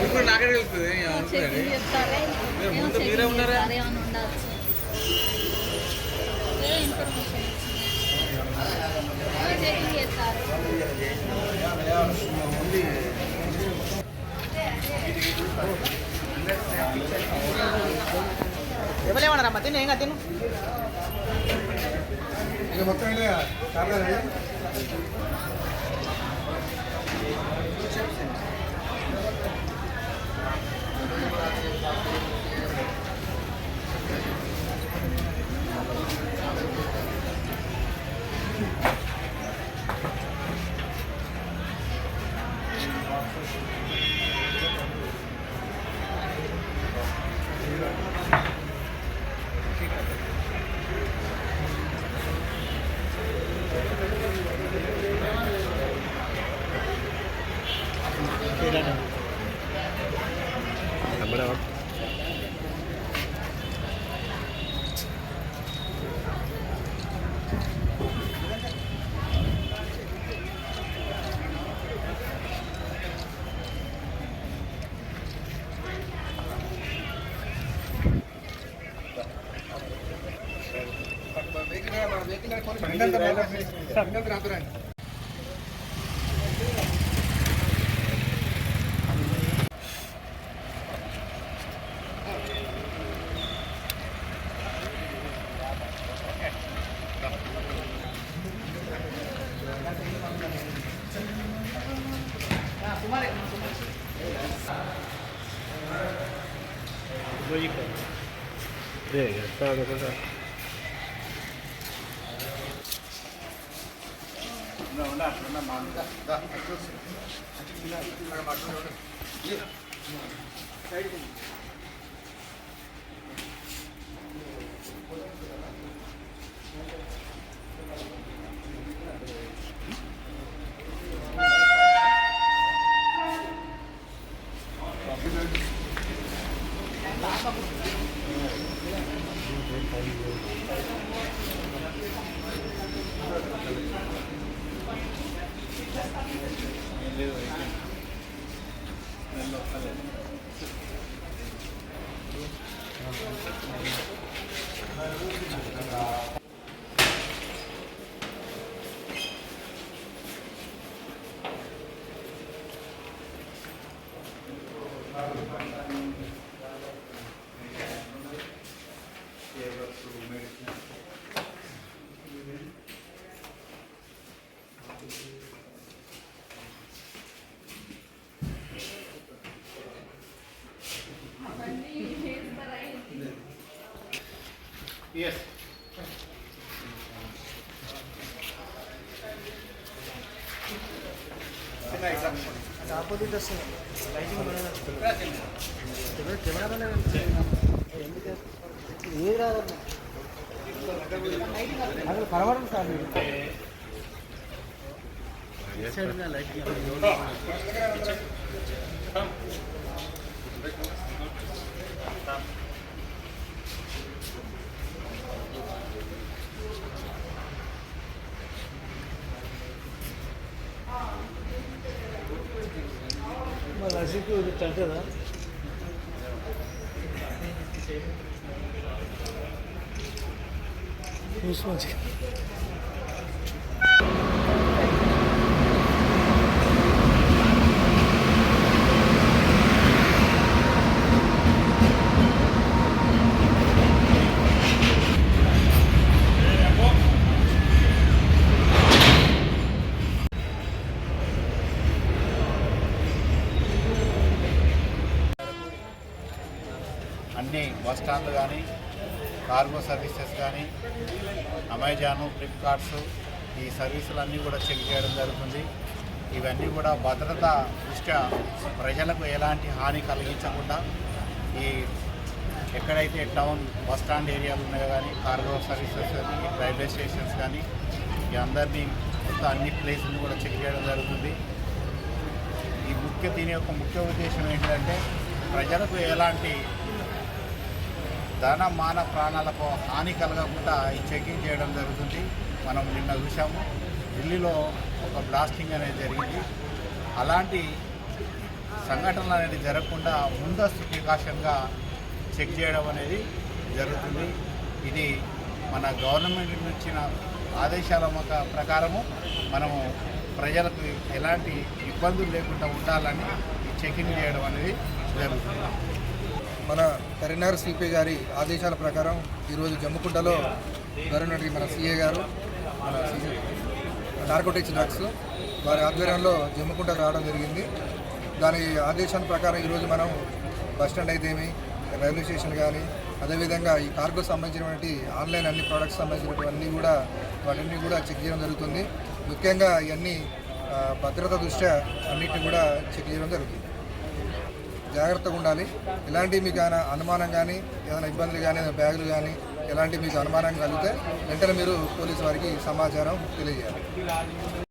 ఎందుకు నాకే తెలుస్తుంది ముందు మీరే ఉన్నారా? ఏదో ఇన్ఫర్మేషన్ ఏదో చెకింగ్ చేస్తారు ఎవరేమన్నారమ్మా తిను ఏం なるほど。Yes. తిను ఇక ఆపోజిట్ వస్తుంది లైటింగ్ కెమెరా ఎందుకు ఏది అసలు సార్. మీరు లైటింగ్ మళ్ళీ అసికు అంటదా చూసి బస్ కానీ కార్గో సర్వీసెస్ కానీ అమెజాను ఫ్లిప్కార్ట్స్ ఈ సర్వీసులన్నీ కూడా చెక్ చేయడం జరుగుతుంది. ఇవన్నీ కూడా భద్రత దృష్ట్యా ప్రజలకు ఎలాంటి హాని కలిగించకుండా ఈ ఎక్కడైతే టౌన్ బస్ స్టాండ్ ఏరియాలు ఉన్నాయో కానీ కార్గో సర్వీసెస్ కానీ రైల్వే స్టేషన్స్ కానీ ఈ అందరినీ మొత్తం అన్ని ప్లేసులను కూడా చెక్ చేయడం జరుగుతుంది. ఈ ముఖ్య దీని యొక్క ముఖ్య ఉద్దేశం ఏంటంటే ప్రజలకు ఎలాంటి ధన మాన ప్రాణాలకు హాని కలగకుండా ఈ చెకింగ్ చేయడం జరుగుతుంది. మనం నిన్న చూసాము ఢిల్లీలో ఒక బ్లాస్టింగ్ అనేది జరిగింది. అలాంటి సంఘటనలు అనేది జరగకుండా ముందస్తు ప్రికాషన్గా చెక్ చేయడం అనేది జరుగుతుంది. ఇది మన గవర్నమెంట్ నుంచి ఇచ్చిన ఆదేశాల ప్రకారము మనము ప్రజలకు ఎలాంటి ఇబ్బందులు లేకుండా ఉండాలని ఈ చెకింగ్ చేయడం అనేది జరుగుతుంది. మన కరీంనగర్ సిపి గారి ఆదేశాల ప్రకారం ఈరోజు జమ్ముకుంటలో గవర్నమెంట్ మన సీఏ గారు మన నార్కోటిక్స్ డ్రగ్స్ వారి ఆధ్వర్యంలో జమ్ముకుంట రావడం జరిగింది. దాని ఆదేశాల ప్రకారం ఈరోజు మనం బస్ స్టాండ్ అయితేమి రైల్వే స్టేషన్ కానీ అదేవిధంగా ఈ కార్గో సంబంధించినటువంటి ఆన్లైన్ అన్ని ప్రోడక్ట్స్ సంబంధించినటువంటి కూడా వాటిని కూడా చెక్ చేయడం జరుగుతుంది. ముఖ్యంగా ఇవన్నీ భద్రత దృష్ట్యా అన్నిటిని కూడా చెక్ చేయడం జరుగుతుంది. జాగ్రత్తగా ఉండాలి. ఇలాంటివి మీకు ఏమైనా అనుమానం కానీ ఏదైనా ఇబ్బందులు కానీ ఏదైనా బ్యాగులు కానీ ఎలాంటి మీకు అనుమానం కలిగితే వెంటనే మీరు పోలీసు వారికి సమాచారం తెలియజేయాలి.